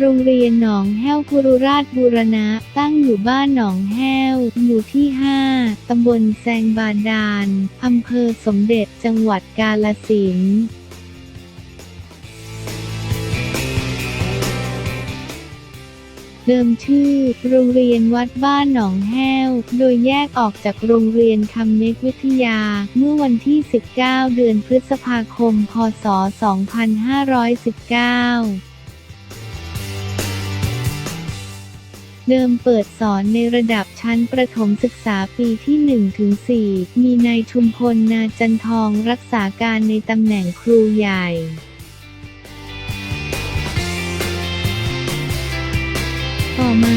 โรงเรียนหนองแห้วกุรุราชบูรณะ ตั้งอยู่บ้านหนองแห้ว หมู่ที่ 5 ตำบลแซงบาดาล อำเภอสมเด็จ จังหวัดกาฬสินธุ์เดิมชื่อ โรงเรียนวัดบ้านหนองแห้ว โดยแยกออกจากโรงเรียนคำเน็กวิทยา เมื่อวันที่ 19 เดือนพฤษภาคม พศ 2519 เดิมเปิดสอนในระดับชั้นประถมศึกษาปีที่ 1-4 มีนายชุมพลนาจันทองรักษาการในตำแหน่งครูใหญ่ต่อมา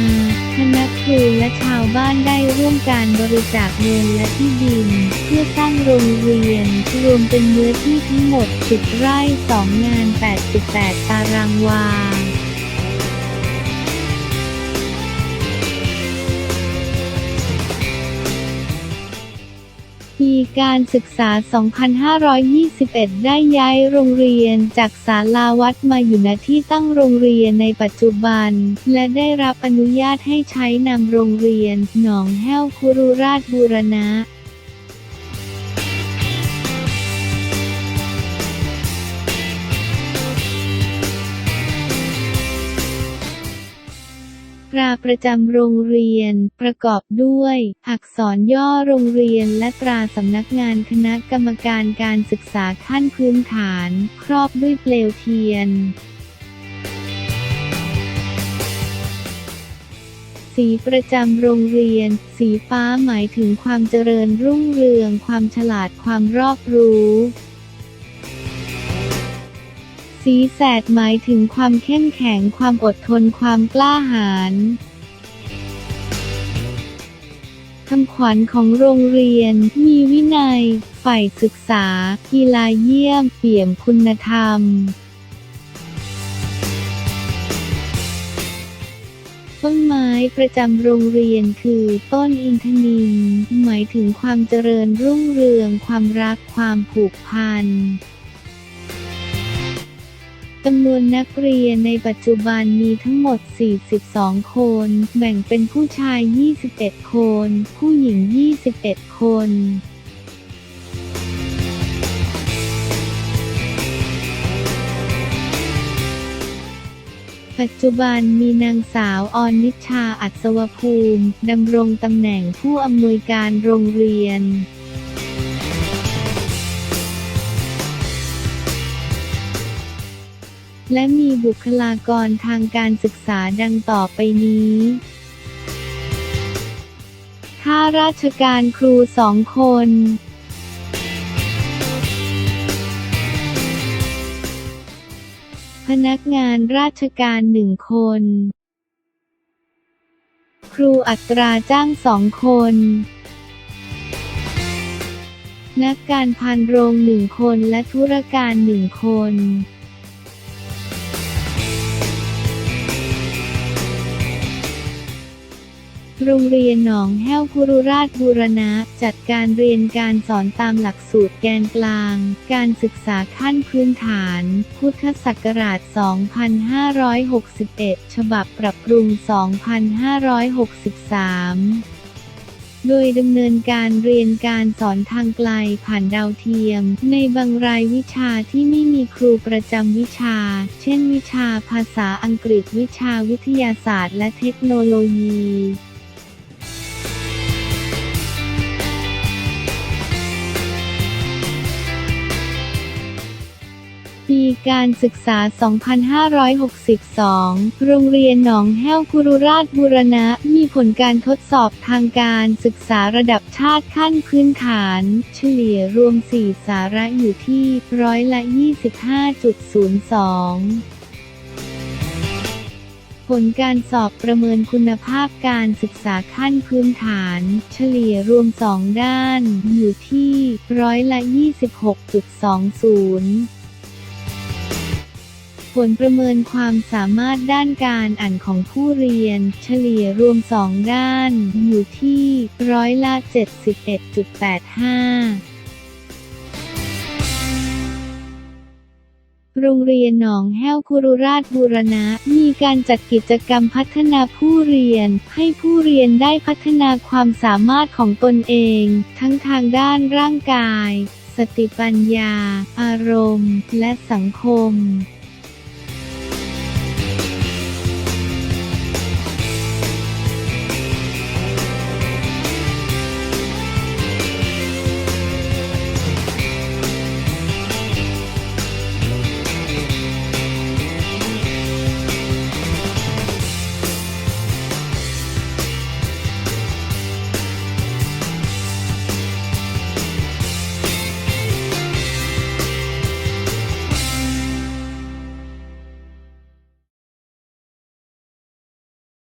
คณะครูและชาวบ้านได้ร่วมการบริจาคเงินและที่ดิน เพื่อสร้างโรงเรียน รวมเป็นเนื้อที่ทั้งหมด 10 ไร่ 2 งาน 88 ตารางวา การศึกษา 2521 ได้ย้ายโรงเรียนจากศาลาวัดมาอยู่ณที่ตั้งโรงเรียนในปัจจุบัน และได้รับอนุญาตให้ใช้นำโรงเรียน หนองแห้วคุรุราชบูรณะ ราประจำโรงเรียน ประกอบด้วย อักษรย่อโรงเรียนและตราสำนักงานคณะกรรมการการศึกษาขั้นพื้นฐาน ครอบด้วยเปลวเทียน สีประจำโรงเรียน สีฟ้าหมายถึงความเจริญรุ่งเรือง ความฉลาดความรอบรู้ สีแสดหมายถึงความเข้มแข็งความอดทนความกล้าหาญคำขวัญของโรงเรียน มีวินัย ใฝ่ศึกษา กีฬาเยี่ยม เปี่ยมคุณธรรม ต้นไม้ประจำโรงเรียนคือต้นอินทนิลหมายถึงความเจริญรุ่งเรือง ความรัก ความผูกพัน จำนวนนักเรียนในปัจจุบันมีทั้งหมด 42 คน แบ่งเป็นผู้ชาย 21 คน ผู้หญิง 21 คนปัจจุบันมีนางสาวออนนิชชาอัศวภูมิ ดำรงตำแหน่งผู้อำนวยการโรงเรียน และมีบุคลากรทางการศึกษาดังต่อไปนี้ข้าราชการครูสองคน พนักงานราชการหนึ่งคน ครูอัตราจ้างสองคน นักการพันโรงหนึ่งคนและธุรการหนึ่งคน โรงเรียนหนองแห้วกุรุราชบูรณะ จัดการเรียนการสอนตามหลักสูตรแกนกลาง การศึกษาขั้นพื้นฐาน พุทธศักราช 2561 ฉบับปรับปรุง 2563โดยดำเนินการเรียนการสอนทางไกลผ่านดาวเทียม ในบางรายวิชาที่ไม่มีครูประจำวิชา เช่นวิชาภาษาอังกฤษวิชาวิทยาศาสตร์และเทคโนโลยี ปีการศึกษา 2562 โรงเรียนหนองแห้วกุรุราชบูรณะ มีผลการทดสอบทางการศึกษาระดับชาติขั้นพื้นฐาน เฉลี่ยรวม 4 สาระอยู่ที่ร้อยละ 25.02ผลการสอบประเมินคุณภาพการศึกษาขั้นพื้นฐาน เฉลี่ยรวม 2 ด้าน อยู่ที่ร้อยละ 26.20 ผลประเมินความสามารถด้านการอ่านของผู้เรียน เฉลี่ยรวม 2 ด้าน อยู่ที่ร้อยละ 71.85โรงเรียนหนองแห้วคุรุราชบูรณะ มีการจัดกิจกรรมพัฒนาผู้เรียน ให้ผู้เรียนได้พัฒนาความสามารถของตนเอง ทั้งทางด้านร่างกาย สติปัญญา อารมณ์ และสังคม